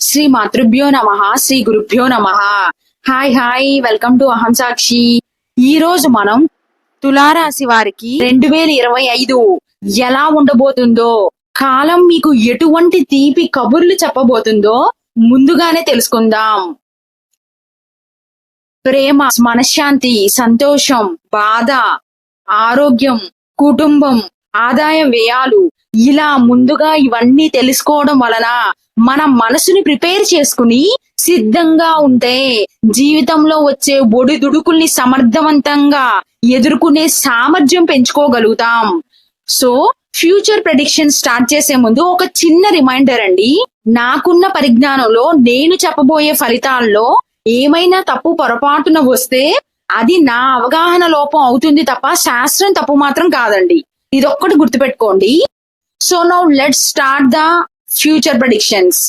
శ్రీ మాతృభ్యో నమ శ్రీ గురుభ్యో నమ. హాయ్ హాయ్ వెల్కమ్ టు అహం సాక్షి ఈ రోజు మనం తులారాశి వారికి రెండు వేల ఇరవై ఐదు ఎలా ఉండబోతుందో కాలం మీకు ఎటువంటి తీపి కబుర్లు చెప్పబోతుందో ముందుగానే తెలుసుకుందాం. ప్రేమ మనశ్శాంతి సంతోషం బాధ ఆరోగ్యం కుటుంబం ఆదాయ వ్యయాలు ఇలా ముందుగా ఇవన్నీ తెలుసుకోవడం వలన మన మనసుని ప్రిపేర్ చేసుకుని సిద్ధంగా ఉంటే జీవితంలో వచ్చే ఒడిదుడుకుల్ని సమర్థవంతంగా ఎదుర్కొనే సామర్థ్యం పెంచుకోగలుగుతాం. సో ఫ్యూచర్ ప్రెడిక్షన్ స్టార్ట్ చేసే ముందు ఒక చిన్న రిమైండర్ అండి. నాకున్న పరిజ్ఞానంలో నేను చెప్పబోయే ఫలితాల్లో ఏమైనా తప్పు పొరపాటున వస్తే అది నా అవగాహన లోపం అవుతుంది తప్ప శాస్త్రం తప్పు మాత్రం కాదండి. ఇదొక్కటి గుర్తుపెట్టుకోండి. So now let start the future predictions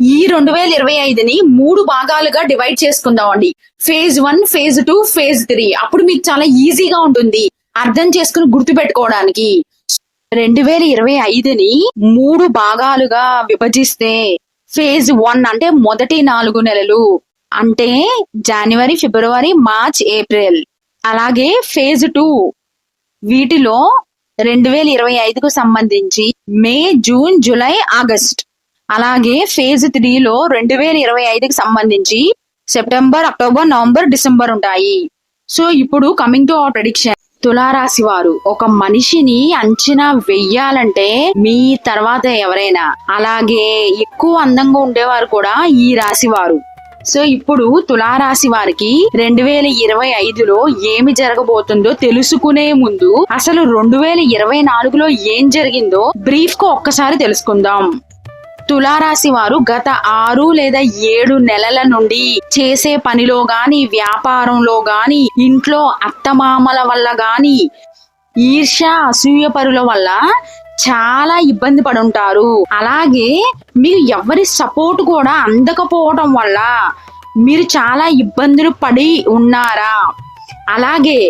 ఈ రెండు వేల ఇరవై ఐదుని మూడు భాగాలుగా డివైడ్ చేసుకుందాం అండి. Phase one phase two phase three అప్పుడు మీకు చాలా ఈజీగా ఉంటుంది. అర్థం చేసుకుని గుర్తు పెట్టుకోవడానికి రెండు వేల ఇరవై ఐదుని మూడు భాగాలుగా విభజిస్తే ఫేజ్ వన్ అంటే మొదటి నాలుగు నెలలు. అంటే జనవరి ఫిబ్రవరి మార్చ్ ఏప్రిల్ అలాగే ఫేజ్ టూ వీటిలో రెండు వేల ఇరవై ఐదుకు సంబంధించి మే జూన్ జూలై ఆగస్ట్. అలాగే ఫేజ్ త్రీలో రెండు వేల ఇరవై ఐదుకి సంబంధించి సెప్టెంబర్ అక్టోబర్ నవంబర్ డిసెంబర్ ఉంటాయి. సో ఇప్పుడు కమింగ్ టు అవర్ ప్రెడిక్షన్. తులారాశి వారు ఒక మనిషిని అంచనా వెయ్యాలంటే మీ తర్వాత ఎవరైనా అలాగే ఎక్కువ అందంగా ఉండేవారు కూడా ఈ రాశి వారు. సో ఇప్పుడు తులారాశి వారికి రెండు వేల ఇరవై ఐదులో ఏమి జరగబోతుందో తెలుసుకునే ముందు అసలు రెండు వేల ఇరవై నాలుగులో ఏం జరిగిందో బ్రీఫ్గా ఒక్కసారి తెలుసుకుందాం. తులారాశి వారు గత ఆరు లేదా ఏడు నెలల నుండి చేసే పనిలో గాని వ్యాపారంలో గాని ఇంట్లో అత్తమామల వల్ల గాని ఈర్ష అసూయ పరుల వల్ల చాలా ఇబ్బంది పడుంటారు. అలాగే మీకు ఎవరి సపోర్ట్ కూడా అందకపోవడం వల్ల మీరు చాలా ఇబ్బందులు పడి ఉన్నారా? అలాగే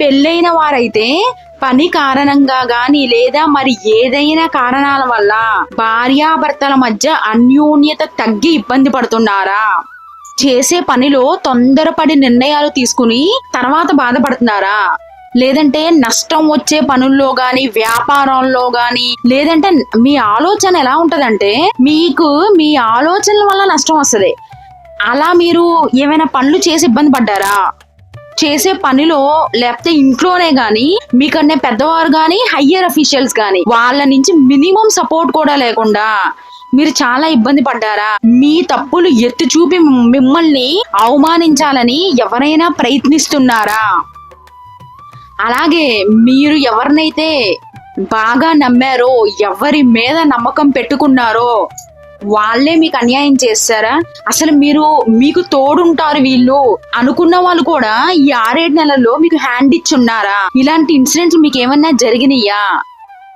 పెళ్ళైన వారైతే పని కారణంగా గాని లేదా మరి ఏదైనా కారణాల వల్ల భార్యాభర్తల మధ్య అన్యోన్యత తగ్గి ఇబ్బంది పడుతున్నారా? చేసే పనిలో తొందరపడి నిర్ణయాలు తీసుకుని తర్వాత బాధపడుతున్నారా? లేదంటే నష్టం వచ్చే పనుల్లో గాని వ్యాపారంలో గాని లేదంటే మీ ఆలోచన ఎలా ఉంటదంటే మీకు మీ ఆలోచనల వల్ల నష్టం వస్తుంది. అలా మీరు ఏమైనా పనులు చేసి ఇబ్బంది పడ్డారా? చేసే పనిలో లేకపోతే ఇంట్లోనే గాని మీకన్నా పెద్దవారు గాని హయ్యర్ అఫీషియల్స్ గాని వాళ్ళ నుంచి మినిమం సపోర్ట్ కూడా లేకుండా మీరు చాలా ఇబ్బంది పడ్డారా? మీ తప్పులు ఎత్తి చూపి మిమ్మల్ని అవమానించాలని ఎవరైనా ప్రయత్నిస్తున్నారా? అలాగే మీరు ఎవరినైతే బాగా నమ్మారో ఎవరి మీద నమ్మకం పెట్టుకున్నారో వాళ్ళే మీకు అన్యాయం చేస్తారా? అసలు మీరు మీకు తోడుంటారు వీళ్ళు అనుకున్న వాళ్ళు కూడా ఈ ఆరేడు నెలల్లో మీకు హ్యాండ్ ఇచ్చున్నారా ఇలాంటి ఇన్సిడెంట్స్ మీకు ఏమన్నా జరిగినాయా?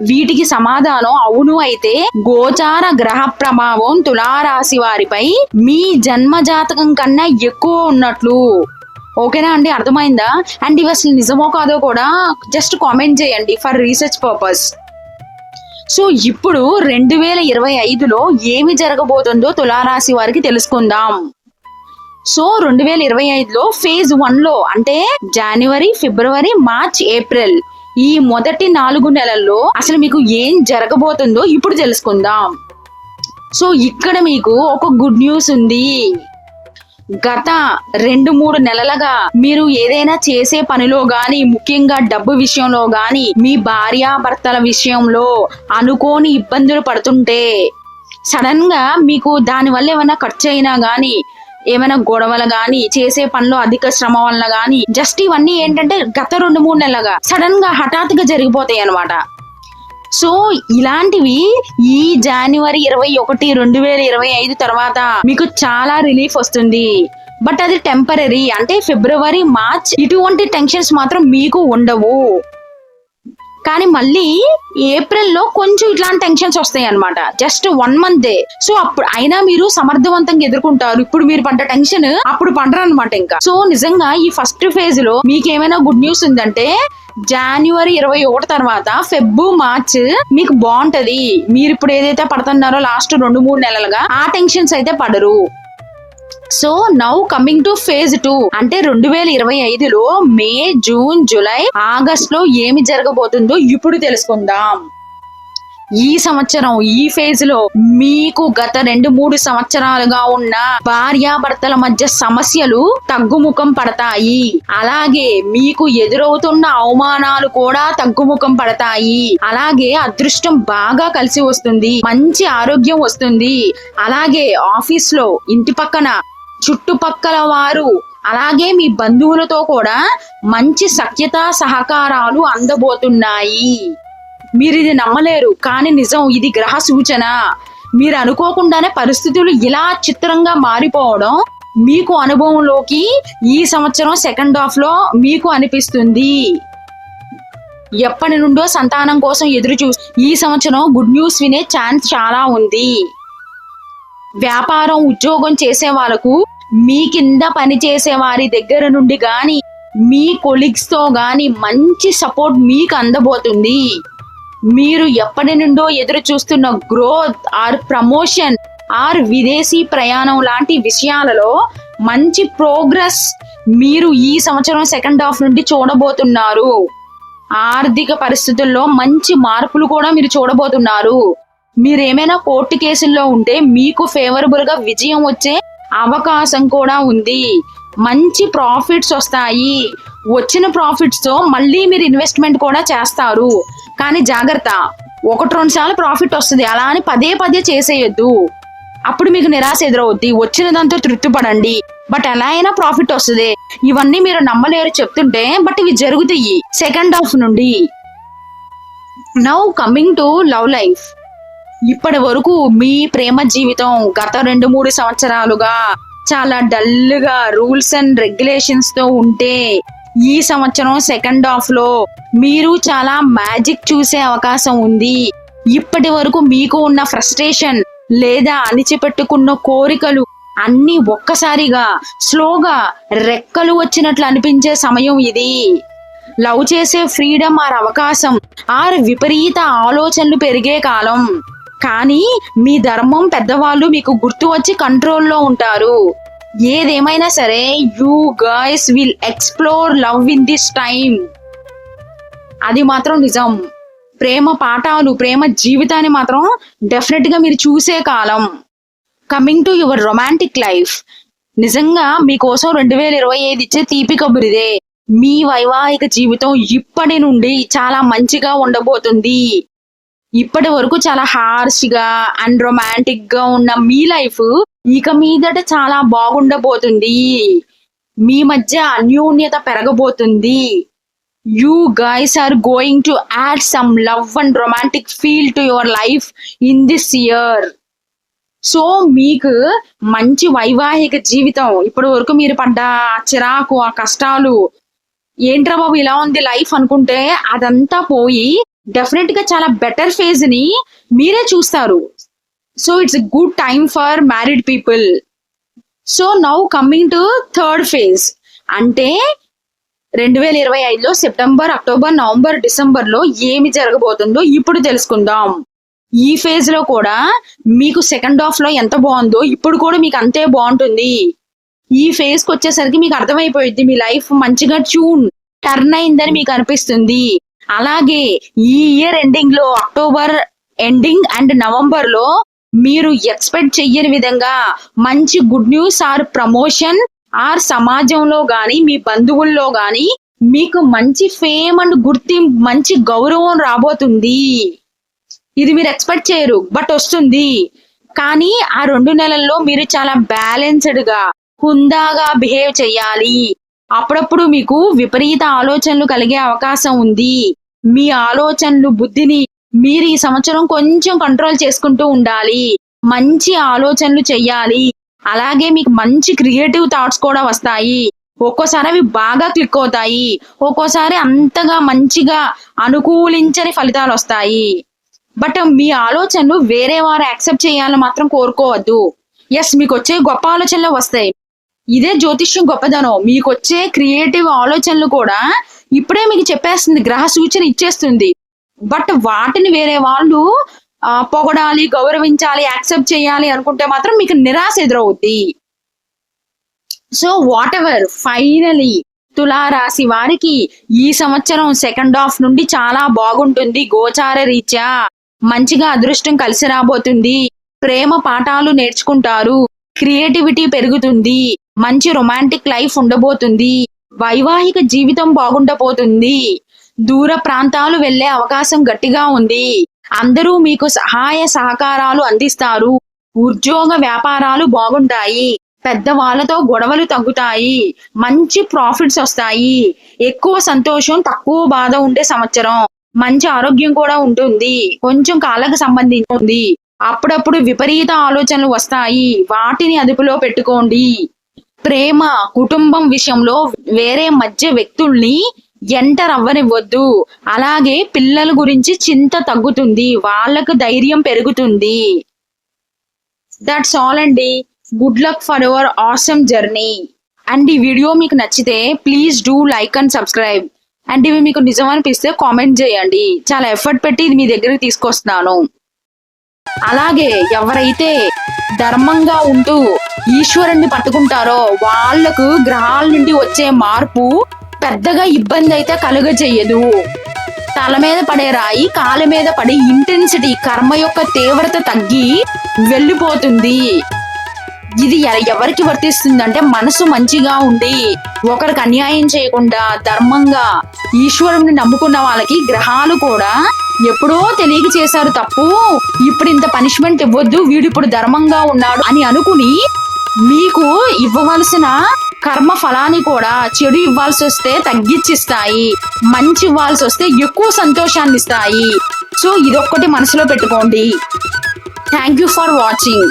వీటికి సమాధానం అవును అయితే గోచార గ్రహ ప్రభావం తులారాశి వారిపై మీ జన్మ జాతకం కన్నా ఎక్కువ ఉన్నట్లు ఓకేనా అండి? అర్థమైందా? అండ్ ఇవి అసలు నిజమో కాదో కూడా జస్ట్ కామెంట్ చేయండి ఫర్ రీసెర్చ్ పర్పస్ సో ఇప్పుడు రెండు వేల ఇరవై ఐదులో ఏమి జరగబోతుందో తులారాశి వారికి తెలుసుకుందాం. సో రెండు వేల ఇరవై ఐదులో ఫేజ్ వన్లో అంటే జనవరి ఫిబ్రవరి మార్చ్ ఏప్రిల్ ఈ మొదటి నాలుగు నెలల్లో అసలు మీకు ఏం జరగబోతుందో ఇప్పుడు తెలుసుకుందాం. సో ఇక్కడ మీకు ఒక గుడ్ న్యూస్ ఉంది. గత రెండు మూడు నెలలుగా మీరు ఏదైనా చేసే పనిలో గాని ముఖ్యంగా డబ్బు విషయంలో గాని మీ భార్యాభర్తల విషయంలో అనుకోని ఇబ్బందులు పడుతుంటే సడన్గా మీకు దాని వల్ల ఏమైనా ఖర్చు అయినా గాని ఏమైనా గొడవలు గాని చేసే పనిలో అధిక శ్రమ వల్ల గాని జస్ట్ ఇవన్నీ ఏంటంటే గత రెండు మూడు నెలలుగా సడన్గా హఠాత్తుగా జరిగిపోతాయి అనమాట సో ఇలాంటివి ఈ జనవరి ఇరవై ఒకటి రెండు వేల ఇరవై ఐదు తర్వాత మీకు చాలా రిలీఫ్ వస్తుంది. బట్ అది టెంపరీ అంటే ఫిబ్రవరి మార్చ్ ఇటువంటి టెన్షన్స్ మాత్రం మీకు ఉండవు. కానీ మళ్ళీ ఏప్రిల్లో కొంచెం ఇట్లాంటి టెన్షన్స్ వస్తాయి అనమాట జస్ట్ వన్ మంత్ సో అప్పుడు అయినా మీరు సమర్థవంతంగా ఎదుర్కొంటారు. ఇప్పుడు మీరు పడ్డ టెన్షన్ అప్పుడు పండరు అనమాట ఇంకా. సో నిజంగా ఈ ఫస్ట్ ఫేజ్లో మీకు ఏమైనా గుడ్ న్యూస్ ఉందంటే జనవరి ఇరవై ఒకటి తర్వాత ఫెబ్ మార్చ్ మీకు బాగుంటది. మీరు ఇప్పుడు ఏదైతే పడుతున్నారో లాస్ట్ రెండు మూడు నెలలుగా ఆ టెన్షన్స్ అయితే పడరు. So now coming to phase two అంటే రెండు వేల ఇరవై ఐదులో మే జూన్ జూలై ఆగస్ట్లో ఏమి జరగబోతుందో ఇప్పుడు తెలుసుకుందాం. ఈ సంవత్సరం ఈ ఫేజ్లో మీకు గత రెండు మూడు సంవత్సరాలుగా ఉన్న భార్యాభర్తల మధ్య సమస్యలు తగ్గుముఖం పడతాయి. అలాగే మీకు ఎదురవుతున్న అవమానాలు కూడా తగ్గుముఖం పడతాయి. అలాగే అదృష్టం బాగా కలిసి వస్తుంది మంచి ఆరోగ్యం వస్తుంది. అలాగే ఆఫీస్లో ఇంటి పక్కన చుట్టుపక్కల వారు అలాగే మీ బంధువులతో కూడా మంచి సఖ్యత సహకారాలు అందబోతున్నాయి. మీరు ఇది నమ్మలేరు కానీ నిజం ఇది గ్రహ సూచన. మీరు అనుకోకుండానే పరిస్థితులు ఇలా చిత్రంగా మారిపోవడం మీకు అనుభవంలోకి ఈ సంవత్సరం సెకండ్ హాఫ్లో మీకు అనిపిస్తుంది. ఎప్పటి నుండో సంతానం కోసం ఎదురు చూ ఈ సంవత్సరం గుడ్ న్యూస్ వినే ఛాన్స్ చాలా ఉంది. వ్యాపారం ఉద్యోగం చేసే వాళ్ళకు మీ కింద పనిచేసే వారి దగ్గర నుండి గాని మీ కొలీగ్స్తో కానీ గాని మంచి సపోర్ట్ మీకు అందబోతుంది. మీరు ఎప్పటి నుండో ఎదురు చూస్తున్న గ్రోత్ ఆర్ ప్రమోషన్ ఆర్ విదేశీ ప్రయాణం లాంటి విషయాలలో మంచి ప్రోగ్రెస్ మీరు ఈ సంవత్సరం సెకండ్ హాఫ్ నుండి చూడబోతున్నారు. ఆర్థిక పరిస్థితుల్లో మంచి మార్పులు కూడా మీరు చూడబోతున్నారు. మీరు ఏమైనా కోర్టు కేసుల్లో ఉంటే మీకు ఫేవరబుల్గా విజయం వచ్చే అవకాశం కూడా ఉంది. మంచి ప్రాఫిట్స్ వస్తాయి. వచ్చిన ప్రాఫిట్స్తో మళ్ళీ మీరు ఇన్వెస్ట్మెంట్ కూడా చేస్తారు. కానీ జాగ్రత్త. ఒకటి రెండు సార్లు ప్రాఫిట్ వస్తుంది. అలా అని పదే పదే చేసేయొద్దు. అప్పుడు మీకు నిరాశ ఎదురవుద్ది. వచ్చిన దాంతో తృప్తి పడండి బట్ ఎలా అయినా ప్రాఫిట్ వస్తుంది. ఇవన్నీ మీరు నమ్మలేరు చెప్తుంటే బట్ ఇవి జరుగుతాయి. సెకండ్ హాఫ్ నుండి. Now coming to love life ఇప్పటి వరకు మీ ప్రేమ జీవితం గత రెండు మూడు సంవత్సరాలుగా చాలా డల్గా రూల్స్ అండ్ రెగ్యులేషన్స్తో ఉంటే ఈ సంవత్సరం సెకండ్ హాఫ్లో మీరు చాలా మ్యాజిక్ చూసే అవకాశం ఉంది. ఇప్పటి వరకు మీకు ఉన్న ఫ్రస్ట్రేషన్ లేదా అణిచిపెట్టుకున్న కోరికలు అన్ని ఒక్కసారిగా స్లోగా రెక్కలు వచ్చినట్లు అనిపించే సమయం ఇది. లవ్ చేసే ఫ్రీడమ్ ఆర్ అవకాశం ఆర్ విపరీత ఆలోచనలు పెరిగే కాలం. కానీ మీ ధర్మం పెద్దవాళ్ళు మీకు గుర్తు వచ్చి కంట్రోల్లో ఉంటారు. ఏదేమైనా సరే you girls will explore love in this time అది మాత్రం నిజం. ప్రేమ పాఠాలు ప్రేమ జీవితాన్ని మాత్రం డెఫినెట్గా మీరు చూసే కాలం. Coming to your romantic life నిజంగా మీకోసం రెండు వేల ఇరవై ఐదు ఇచ్చే తీపి కబురిదే. మీ వైవాహిక జీవితం ఇప్పటి నుండి చాలా మంచిగా ఉండబోతుంది. ఇప్పటి వరకు చాలా హార్ష్గా అండ్ రొమాంటిక్గా ఉన్న మీ లైఫ్ ఇక మీదట చాలా బాగుండబోతుంది. మీ మధ్య అన్యోన్యత పెరగబోతుంది. You guys are going to add some love and romantic feel to your life in this year so మీకు మంచి వైవాహిక జీవితం. ఇప్పటి వరకు మీరు పడ్డ చిరాకు ఆ కష్టాలు ఏంట్రా బాబు ఇలా ఉంది లైఫ్ అనుకుంటే అదంతా పోయి డెఫినెట్గా చాలా బెటర్ ఫేజ్ని మీరే చూస్తారు. So it's good time for married people so now coming to third phase అంటే రెండు వేల ఇరవై ఐదులో సెప్టెంబర్ అక్టోబర్ నవంబర్ డిసెంబర్లో ఏమి జరగబోతుందో ఇప్పుడు తెలుసుకుందాం. ఈ ఫేజ్లో కూడా మీకు సెకండ్ హాఫ్లో ఎంత బాగుందో ఇప్పుడు కూడా మీకు అంతే బాగుంటుంది. ఈ ఫేజ్కి వచ్చేసరికి మీకు అర్థమైపోయింది మీ లైఫ్ మంచిగా ట్యూన్ టర్న్ అయిందని మీకు అనిపిస్తుంది. అలాగే ఈ ఇయర్ ఎండింగ్లో అక్టోబర్ ఎండింగ్ అండ్ నవంబర్లో మీరు ఎక్స్పెక్ట్ చెయ్యని విధంగా మంచి good news or promotion or సమాజంలో గాని మీ బంధువుల్లో గాని మీకు మంచి ఫేమ్ అండ్ గుర్తింపు మంచి గౌరవం రాబోతుంది. ఇది మీరు ఎక్స్పెక్ట్ చేయరు బట్ వస్తుంది. కానీ ఆ రెండు నెలల్లో మీరు చాలా బ్యాలెన్స్డ్గా హుందాగా బిహేవ్ చేయాలి అప్పుడప్పుడు మీకు విపరీత ఆలోచనలు కలిగే అవకాశం ఉంది. మీ ఆలోచనలు బుద్ధిని మీరు ఈ సంవత్సరం కొంచెం కంట్రోల్ చేసుకుంటూ ఉండాలి. మంచి ఆలోచనలు చెయ్యాలి. అలాగే మీకు మంచి క్రియేటివ్ థాట్స్ కూడా వస్తాయి. ఒక్కోసారి అవి బాగా క్లిక్ అవుతాయి. ఒక్కోసారి అంతగా మంచిగా అనుకూలించని ఫలితాలు వస్తాయి. బట్ మీ ఆలోచనలు వేరే వారు యాక్సెప్ట్ చేయాలని మాత్రం కోరుకోవద్దు. ఎస్ మీకు వచ్చే గొప్ప ఆలోచనలు వస్తాయి. ఇదే జ్యోతిష్యం గొప్పదనం. మీకు వచ్చే క్రియేటివ్ ఆలోచనలు కూడా ఇప్పుడే మీకు చెప్పేస్తుంది గ్రహ సూచన ఇచ్చేస్తుంది. బట్ వాటిని వేరే వాళ్ళు పొగడాలి గౌరవించాలి యాక్సెప్ట్ చేయాలి అనుకుంటే మాత్రం మీకు నిరాశ ఎదురవుద్ది. సో వాట్ ఎవర్ ఫైనలీ తులారాశి వారికి ఈ సంవత్సరం సెకండ్ హాఫ్ నుండి చాలా బాగుంటుంది. గోచార రీత్యా మంచిగా అదృష్టం కలిసి రాబోతుంది. ప్రేమ పాఠాలు నేర్చుకుంటారు. క్రియేటివిటీ పెరుగుతుంది మంచి రొమాంటిక్ లైఫ్ ఉండబోతుంది వైవాహిక జీవితం బాగుండబోతుంది దూర ప్రాంతాలు వెళ్ళే అవకాశం గట్టిగా ఉంది అందరూ మీకు సహాయ సహకారాలు అందిస్తారు ఉద్యోగ వ్యాపారాలు బాగుంటాయి పెద్ద వాళ్ళతో గొడవలు తగ్గుతాయి మంచి ప్రాఫిట్స్ వస్తాయి ఎక్కువ సంతోషం తక్కువ బాధ ఉండే సంవత్సరం మంచి ఆరోగ్యం కూడా ఉంటుంది కొంచెం కాళ్ళకు సంబంధించింది అప్పుడప్పుడు విపరీత ఆలోచనలు వస్తాయి. వాటిని అదుపులో పెట్టుకోండి. ప్రేమ కుటుంబం విషయంలో వేరే మధ్య వ్యక్తుల్ని ఎంటర్ అవ్వనివ్వద్దు. అలాగే పిల్లల గురించి చింత తగ్గుతుంది. వాళ్ళకు ధైర్యం పెరుగుతుంది. దట్స్ ఆల్ అండి. Good luck for your awesome journey and ఈ వీడియో మీకు నచ్చితే please do like and subscribe and ఇవి మీకు నిజం అనిపిస్తే కామెంట్ చేయండి. చాలా ఎఫర్ట్ పెట్టి ఇది మీ దగ్గరికి తీసుకొస్తున్నాను. అలాగే ఎవరైతే ధర్మంగా ఉంటూ ఈశ్వరుణ్ణి పట్టుకుంటారో వాళ్ళకు గ్రహాల నుండి వచ్చే మార్పు పెద్దగా ఇబ్బంది అయితే కలుగజేయదు. తల మీద పడే రాయి కాళ్ళ మీద పడి ఇంటెన్సిటీ కర్మ యొక్క తీవ్రత తగ్గి వెళ్ళిపోతుంది. ఇది ఎ- ఎవరికి వర్తిస్తుందంటే మనసు మంచిగా ఉండి ఒకరికి అన్యాయం చేయకుండా ధర్మంగా ఈశ్వరుని నమ్ముకున్న వాళ్ళకి గ్రహాలు కూడా ఎప్పుడో తెలియక చేశారు తప్పు. ఇప్పుడు ఇంత పనిష్మెంట్ ఇవ్వద్దు. వీడు ఇప్పుడు ధర్మంగా ఉన్నాడు అని అనుకుని మీకు ఇవ్వవలసిన కర్మ ఫలాన్ని కూడా చెడు ఇవ్వాల్సి వస్తే తగ్గించిస్తాయి. మంచి ఇవ్వాల్సి వస్తే ఎక్కువ సంతోషాన్ని ఇస్తాయి సో ఇదొక్కటి మనసులో పెట్టుకోండి. Thank you for watching